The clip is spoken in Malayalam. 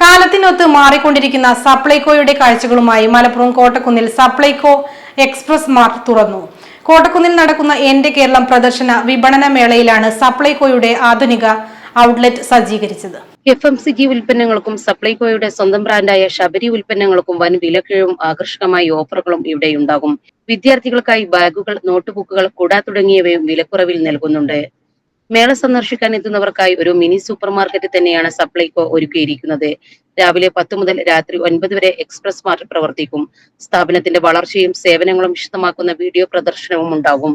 കാലത്തിനൊത്ത് മാറിക്കൊണ്ടിരിക്കുന്ന സപ്ലൈകോയുടെ കാഴ്ചകളുമായി മലപ്പുറം കോട്ടക്കുന്നിൽ സപ്ലൈകോ എക്സ്പ്രസ് മാർട്ട് തുറന്നു. കോട്ടക്കുന്നിൽ നടക്കുന്ന എന്റെ കേരളം പ്രദർശന വിപണന മേളയിലാണ് സപ്ലൈകോയുടെ ആധുനിക ഔട്ട്ലെറ്റ് സജ്ജീകരിച്ചത്. എഫ് എം സി ജി ഉൽപ്പന്നങ്ങൾക്കും സപ്ലൈകോയുടെ സ്വന്തം ബ്രാൻഡായ ശബരി ഉൽപ്പന്നങ്ങൾക്കും വൻ വിലക്കിഴും ആകർഷകമായ ഓഫറുകളും ഇവിടെയുണ്ടാകും. വിദ്യാർത്ഥികൾക്കായി ബാഗുകൾ നോട്ട്ബുക്കുകൾ കുട തുടങ്ങിയവയും വിലക്കുറവിൽ നൽകുന്നുണ്ട്. മേള സന്ദർശിക്കാൻ എത്തുന്നവർക്കായി ഒരു മിനി സൂപ്പർ മാർക്കറ്റ് തന്നെയാണ് സപ്ലൈകോ ഒരുക്കിയിരിക്കുന്നത്. രാവിലെ പത്ത് മുതൽ രാത്രി ഒൻപത് വരെ എക്സ്പ്രസ് മാർട്ട് പ്രവർത്തിക്കും. സ്ഥാപനത്തിന്റെ വളർച്ചയും സേവനങ്ങളും വിശദമാക്കുന്ന വീഡിയോ പ്രദർശനവും ഉണ്ടാകും.